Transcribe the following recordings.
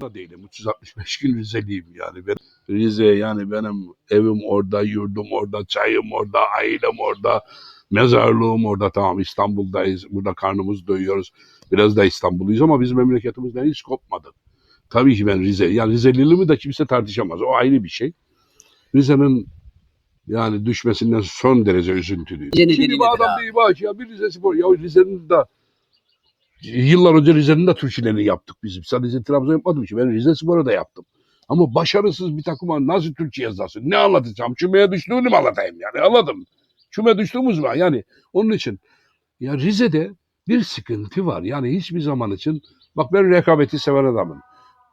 da değilim. 365 gün Rizeliyim yani. Ben Rize yani benim evim orada, yurdum orada, çayım orada, ailem orada, mezarlığım orada. Tamam İstanbul'dayız. Burada karnımız doyuyoruz. Biraz da İstanbulluyuz ama bizim memleketimizden hiç kopmadı. Tabii ki ben Rize. Yani Rizeliliğimi de kimse tartışamaz. O ayrı bir şey. Rize'nin yani düşmesinden son derece üzüntülüyüm. Nedeni Şimdi bu adam değil bak ya bir Rize Spor. Ya Rize'nin de yıllar önce Rize'nin de Türkçelerini yaptık bizim. Sadece Trabzon yapmadım ki. Ben Rize Spor'a da yaptım. Ama başarısız bir takıma nasıl Türkçe yazarsın? Ne anlatacağım? Kümeye düştüğünü mü anlatayım yani? Anladım. Küme düştüğümüz mü? Yani onun için ya Rize'de bir sıkıntı var. Yani hiçbir zaman için bak ben rekabeti seven adamım.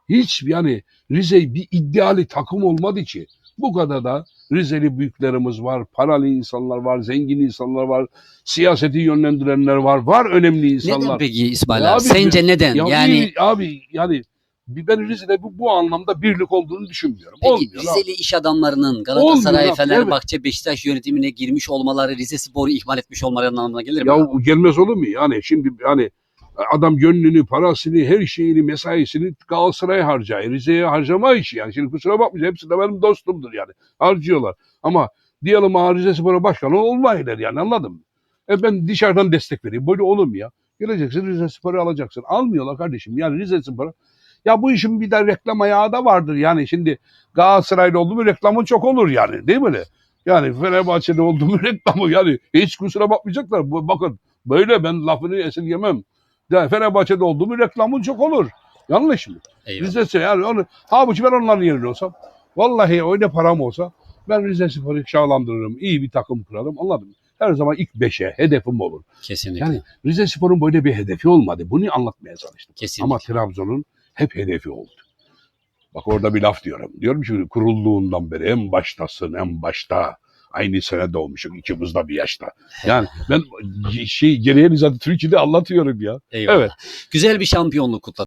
Hiç yani Rize bir iddialı takım olmadı ki. Bu kadar da Rizeli büyüklerimiz var, paralı insanlar var, zengin insanlar var, siyaseti yönlendirenler var, var önemli insanlar. Neden peki İsmail abi? abi, Sence neden? Ya yani abi yani ben Rize'de bu, bu anlamda birlik olduğunu düşünmüyorum. peki Olmuyor. abi. Rizeli iş adamlarının Galatasaray, Olmuyor, Fenerbahçe, Beşiktaş yönetimine girmiş olmaları Rize Spor'u ihmal etmiş olmaları anlamına gelir mi? Ya abi? gelmez olur mu? Yani şimdi yani adam gönlünü, parasını, her şeyini, mesaisini Galatasaray'a harcıyor. Rize'ye harcama işi yani. Şimdi kusura bakmayın hepsi de benim dostumdur yani. Harcıyorlar. Ama diyelim ha Rize Spor'a başkanı olmayırlar yani anladın mı? E ben dışarıdan destek vereyim. Böyle olur mu ya? Geleceksin Rize Spor'u alacaksın. Almıyorlar kardeşim. Yani Rize Spor'a ya bu işin bir de reklam ayağı da vardır yani şimdi Galatasaraylı oldu mu reklamın çok olur yani değil mi? Yani Fenerbahçe'de oldu mu reklamı yani hiç kusura bakmayacaklar. Bakın böyle ben lafını esirgemem. Ya Fenerbahçe'de oldu mu reklamın çok olur. Yanlış mı? Eyvallah. Rize yani onu halbuki ben onların yerinde olsam vallahi öyle param olsa ben Rize Spor'u şahlandırırım. iyi bir takım kurarım anladın mı? Her zaman ilk beşe hedefim olur. Kesinlikle. Yani Rize Spor'un böyle bir hedefi olmadı. Bunu anlatmaya çalıştım. Kesinlikle. Ama Trabzon'un hep hedefi oldu. Bak orada bir laf diyorum. Diyorum ki kurulduğundan beri en baştasın en başta. Aynı sene doğmuşum ikimiz de bir yaşta. Yani ben şey geriye zaten Türkiye'de anlatıyorum ya. Eyvallah. Evet. Güzel bir şampiyonluk kutladık.